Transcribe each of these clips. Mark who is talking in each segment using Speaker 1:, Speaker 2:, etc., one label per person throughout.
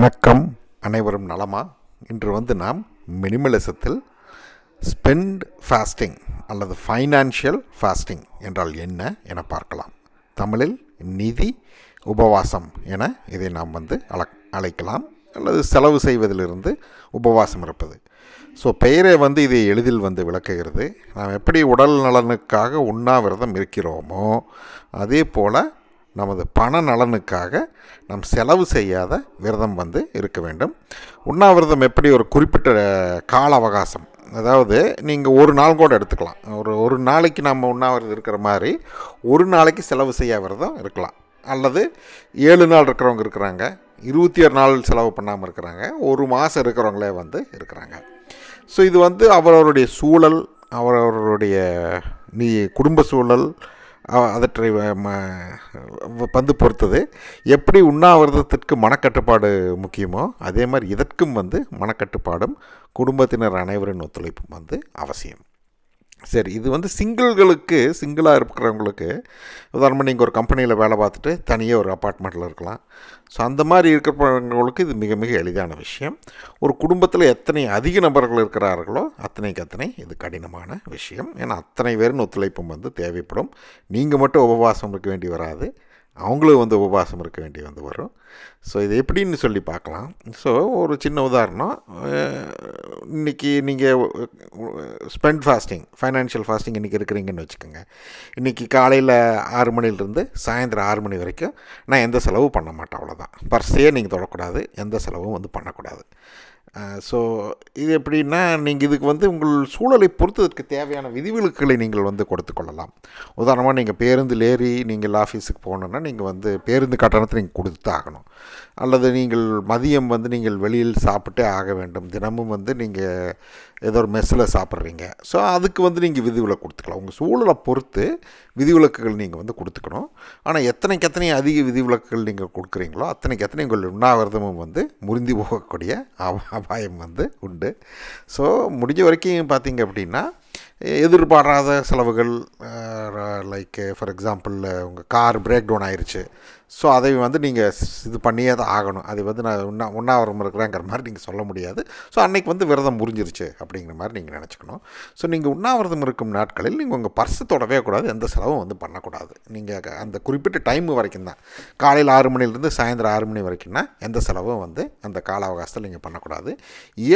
Speaker 1: வணக்கம். அனைவரும் நலமா? இன்று வந்து நாம் மினிமலிசத்தில் ஸ்பெண்ட் ஃபாஸ்டிங் அல்லது ஃபைனான்ஷியல் ஃபாஸ்டிங் என்றால் என்ன என பார்க்கலாம். தமிழில் நிதி உபவாசம் என இதை நாம் வந்து அழ அழைக்கலாம். அல்லது செலவு செய்வதிலிருந்து உபவாசம் இருப்பது. ஸோ பெயரை வந்து இதை எளிதில் வந்து விளக்குகிறது. நாம் எப்படி உடல் நலனுக்காக உண்ணாவிரதம் இருக்கிறோமோ அதே போல் நமது பண நலனுக்காக நம் செலவு செய்யாத விரதம் வந்து இருக்க வேண்டும். உண்ணாவிரதம் எப்படி ஒரு குறிப்பிட்ட கால அவகாசம்? அதாவது நீங்கள் ஒரு நாள் கூட எடுத்துக்கலாம். ஒரு ஒரு நாளைக்கு நம்ம உண்ணாவிரதம் இருக்கிற மாதிரி ஒரு நாளைக்கு செலவு செய்ய விரதம் இருக்கலாம். அல்லது ஏழு நாள் இருக்கிறவங்க இருக்கிறாங்க இருபத்தி ஆறு நாள் செலவு பண்ணாமல் இருக்கிறாங்க ஒரு மாதம் இருக்கிறவங்களே வந்து இருக்கிறாங்க. ஸோ இது வந்து அவரவருடைய சூழல் அவரவருடைய நீ குடும்ப சூழல் அதற்றை பந்து பொறுத்தது. எப்படி உண்ணாவிரதத்திற்கு மனக்கட்டுப்பாடு முக்கியமோ அதே மாதிரி இதற்கும் வந்து மனக்கட்டுப்பாடும் குடும்பத்தினர் அனைவரின் ஒத்துழைப்பும் வந்து அவசியம். சரி இது வந்து சிங்கிள்களுக்கு சிங்கிளாக இருக்கிறவங்களுக்கு உதாரணமாக நீங்கள் ஒரு கம்பெனியில் வேலை பார்த்துட்டு தனியாக ஒரு அப்பார்ட்மெண்ட்டில் இருக்கலாம். ஸோ அந்த மாதிரி இருக்கிறவங்களுக்கு இது மிக மிக எளிதான விஷயம். ஒரு குடும்பத்தில் எத்தனை அதிக நபர்கள் இருக்கிறார்களோ அத்தனைக்கு அத்தனை இது கடினமான விஷயம். ஏன்னா அத்தனை பேரின் ஒத்துழைப்பும் வந்து தேவைப்படும். நீங்கள் மட்டும் உபவாசம் இருக்க வேண்டி வராது. அவங்களும் வந்து உபவாசம் இருக்க வேண்டி வந்து வரும். ஸோ இது எப்படின்னு சொல்லி பார்க்கலாம். ஸோ ஒரு சின்ன உதாரணம். இன்றைக்கி இன்னைக்கு நீங்கள் ஸ்பெண்ட் ஃபாஸ்டிங் ஃபைனான்ஷியல் ஃபாஸ்டிங் இன்றைக்கி இருக்கிறீங்கன்னு வச்சுக்கோங்க. இன்றைக்கி காலையில் ஆறு மணிலேருந்து சாயந்தரம் ஆறு மணி வரைக்கும் நான் எந்த செலவும் பண்ண மாட்டேன் அவ்வளோதான் பர்ஸையே நீங்கள் தொடக்கூடாது எந்த செலவும் வந்து பண்ணக்கூடாது. ஸோ இது எப்படின்னா நீங்கள் இதுக்கு வந்து உங்கள் சூழலை பொறுத்து தேவையான விதிவிலக்குகளை நீங்கள் வந்து கொடுத்து கொள்ளலாம். உதாரணமாக நீங்கள் பேருந்தில் ஏறி நீங்கள் ஆஃபீஸுக்கு போகணுன்னா நீங்கள் வந்து பேருந்து கட்டணத்தை நீங்கள் கொடுத்து ஆகணும் அல்லது நீங்கள் மதியம் வந்து நீங்கள் வெளியில் சாப்பிட்டே ஆக வேண்டும். தினமும் வந்து நீங்கள் ஏதோ ஒரு மெஸ்ஸில் சாப்பிட்றீங்க. ஸோ அதுக்கு வந்து நீங்கள் விதிவிலக்கு கொடுத்துக்கலாம். உங்கள் சூழலை பொறுத்து விதிவிலக்குகள் நீங்கள் வந்து கொடுத்துக்கணும். ஆனால் எத்தனைக்கு எத்தனை அதிக விதிவிலக்குகள் நீங்கள் கொடுக்குறீங்களோ அத்தனைக்கு எத்தனை உங்கள் உண்ணாவிரதமும் வந்து முறிந்து போகக்கூடிய அபாயம் வந்து உண்டு. ஸோ முடிஞ்ச வரைக்கும் பார்த்தீங்க அப்படின்னா எதிர்பாராத செலவுகள் லைக் ஃபார் எக்ஸாம்பிள் உங்கள் கார் பிரேக் டவுன் ஆயிடுச்சு ஸோ அதை வந்து நீங்கள் இது பண்ணியே தான் ஆகணும். அது வந்து நான் உண்ணா உண்ணாவிரதம் இருக்கிறேங்கிற மாதிரி நீங்கள் சொல்ல முடியாது. ஸோ அன்னைக்கு வந்து விரதம் முறிஞ்சிருச்சு அப்படிங்கிற மாதிரி நீங்கள் நினச்சிக்கணும். ஸோ நீங்கள் உண்ணாவிரதம் இருக்கும் நாட்களில் நீங்கள் உங்கள் பர்ஸு தொடவே கூடாது எந்த செலவும் வந்து பண்ணக்கூடாது. நீங்கள் அந்த குறிப்பிட்ட டைம் வரைக்கும் தான். காலையில் ஆறு மணிலேருந்து சாயந்தரம் ஆறு மணி வரைக்கும்னா எந்த செலவும் வந்து அந்த கால அவகாசத்தில் நீங்கள் பண்ணக்கூடாது.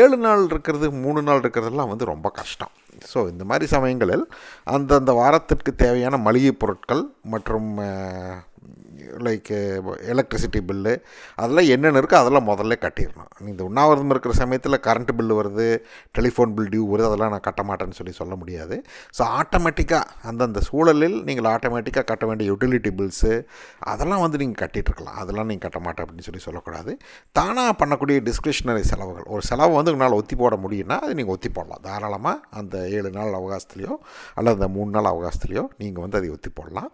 Speaker 1: ஏழு நாள் இருக்கிறது மூணு நாள் இருக்கிறதெல்லாம் வந்து ரொம்ப கஷ்டம். ஸோ இந்த மாதிரி சமயங்களில் அந்தந்த வாரத்திற்கு தேவையான மளிகை பொருட்கள் மற்றும் லைக் எலக்ட்ரிசிட்டி பில்லு அதெல்லாம் என்னென்ன இருக்கோ அதெல்லாம் முதல்ல கட்டிடணும். இந்த உண்ணாவிரதம் இருக்கிற சமயத்தில் கரண்ட் பில்லு வருது டெலிஃபோன் பில் டியூ வருது அதெல்லாம் நான் கட்ட மாட்டேன்னு சொல்லி சொல்ல முடியாது. ஸோ ஆட்டோமேட்டிக்காக அந்தந்த சூழலில் நீங்கள் ஆட்டோமேட்டிக்காக கட்ட வேண்டிய யூட்டிலிட்டி பில்ஸு அதெல்லாம் வந்து நீங்கள் கட்டிட்டுருக்கலாம். அதெல்லாம் நீங்கள் கட்ட மாட்டேன் அப்படின்னு சொல்லி சொல்லக்கூடாது. தானாக பண்ணக்கூடிய டிஸ்கிரிஷனரி செலவுகள். ஒரு செலவு வந்து உங்களால் ஒத்தி போட முடியும்னா அது நீங்கள் ஒத்தி போடலாம். தாராளமாக அந்த ஏழு நாள் அவகாசத்துலேயோ அல்லது அந்த மூணு நாள் அவகாசத்துலேயோ நீங்கள் வந்து அதை ஒத்தி போடலாம்.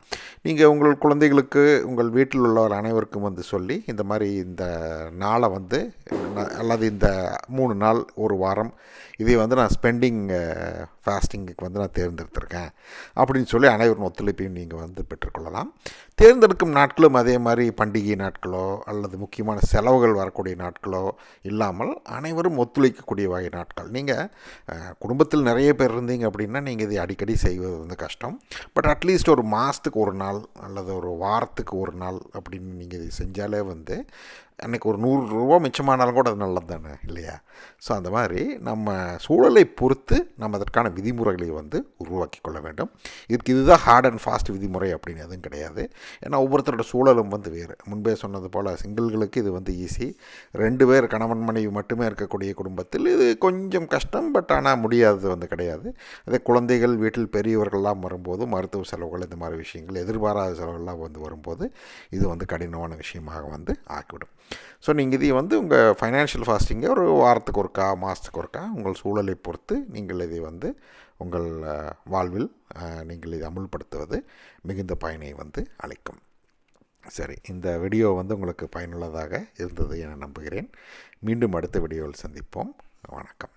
Speaker 1: நீங்கள் உங்கள் குழந்தைகளுக்கு உங்கள் உங்கள் வீட்டில் உள்ளவர் அனைவருக்கும் வந்து சொல்லி இந்த மாதிரி இந்த நாளை வந்து அல்லது இந்த மூணு நாள் ஒரு வாரம் இதை வந்து நான் ஸ்பெண்டிங் ஃபாஸ்டிங்குக்கு வந்து நான் தேர்ந்தெடுத்திருக்கேன். அப்படின்னு சொல்லி அனைவரும் ஒத்துழைப்பையும் நீங்கள் வந்து பெற்றுக்கொள்ளலாம். தேர்ந்தெடுக்கும் நாட்களும் அதே மாதிரி பண்டிகை நாட்களோ அல்லது முக்கியமான செலவுகள் வரக்கூடிய நாட்களோ இல்லாமல் அனைவரும் ஒத்துழைக்கக்கூடிய வகை நாட்கள். நீங்கள் குடும்பத்தில் நிறைய பேர் இருந்தீங்க அப்படின்னா நீங்கள் இதை அடிக்கடி செய்வது வந்து கஷ்டம். பட் அட்லீஸ்ட் ஒரு மாதத்துக்கு ஒரு நாள் அல்லது ஒரு வாரத்துக்கு ஒரு ஒரு நாள் அப்படின்னு நீங்கள் செஞ்சாலே வந்து அன்றைக்கி ஒரு நூறுரூவா மிச்சமானாலும் கூட அது நல்லது தானே இல்லையா? ஸோ அந்த மாதிரி நம்ம சூழலை பொறுத்து நம்ம அதற்கான விதிமுறைகளை வந்து உருவாக்கி கொள்ள வேண்டும். இதுக்கு இதுதான் ஹார்ட் அண்ட் ஃபாஸ்ட் விதிமுறை அப்படின்னு எதுவும் கிடையாது. ஏன்னா ஒவ்வொருத்தரோட சூழலும் வந்து வேறு. முன்பே சொன்னது போல் சிங்கிள்களுக்கு இது வந்து ஈஸி ரெண்டு பேர் கணவன் மனைவி மட்டுமே இருக்கக்கூடிய குடும்பத்தில் இது கொஞ்சம் கஷ்டம் பட் ஆனால் முடியாதது வந்து கிடையாது. அதே குழந்தைகள் வீட்டில் பெரியவர்கள்லாம் வரும்போது மருத்துவ செலவுகள் இந்த மாதிரி விஷயங்கள் எதிர்பாராத செலவுகள்லாம் வந்து வரும்போது இது வந்து கடினமான விஷயமாக வந்து ஆக்கிவிடும். ஸோ நீங்கள் இதை வந்து உங்கள் ஃபைனான்ஷியல் ஃபாஸ்டிங்கை ஒரு வாரத்துக்கு ஒருக்கா மாதத்துக்கு ஒருக்கா உங்கள் சூழலை பொறுத்து நீங்கள் இதை வந்து உங்கள் வாழ்வில் நீங்கள் இதை அமுல்படுத்துவது மிகுந்த பயனை வந்து அளிக்கும். சரி இந்த வீடியோ வந்து உங்களுக்கு பயனுள்ளதாக இருந்தது என நம்புகிறேன். மீண்டும் அடுத்த வீடியோவில் சந்திப்போம். வணக்கம்.